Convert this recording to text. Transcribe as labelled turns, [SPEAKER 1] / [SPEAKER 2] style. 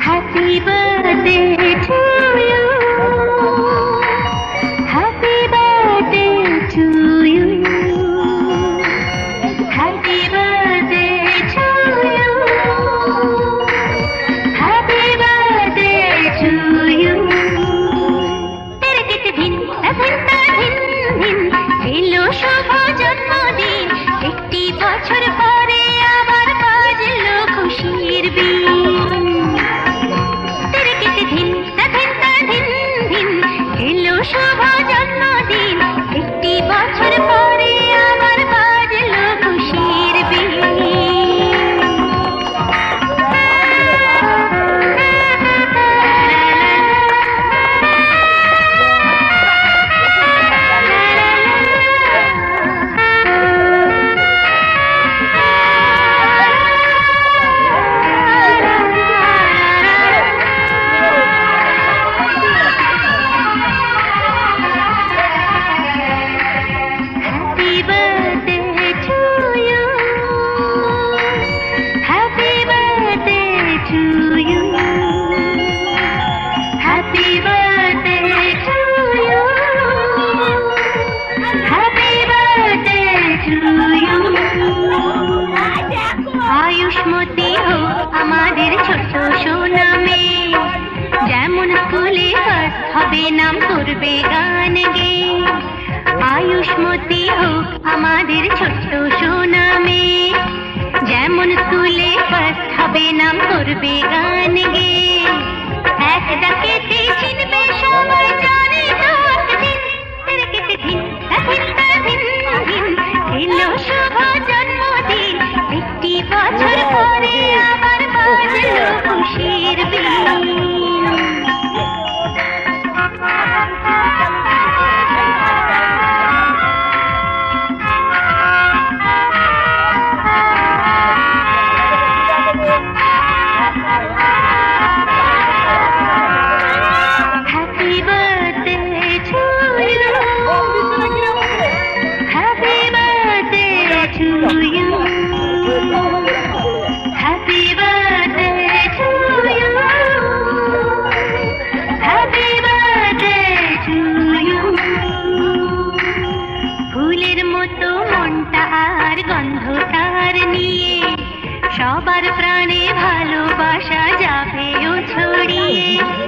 [SPEAKER 1] Happy birthday to Ayushmati হো আমাদের ছোট্ট সুনামে। যেমন স্কুলে ফার্স্ট হবে নাম করবে গান গে। আয়ুষ্মতি হো আমাদের ছোট্ট সুনামে। যেমন স্কুলে ফার্স্ট হবে নাম করবে গান গে। भलोबासा जाए छोड़िए।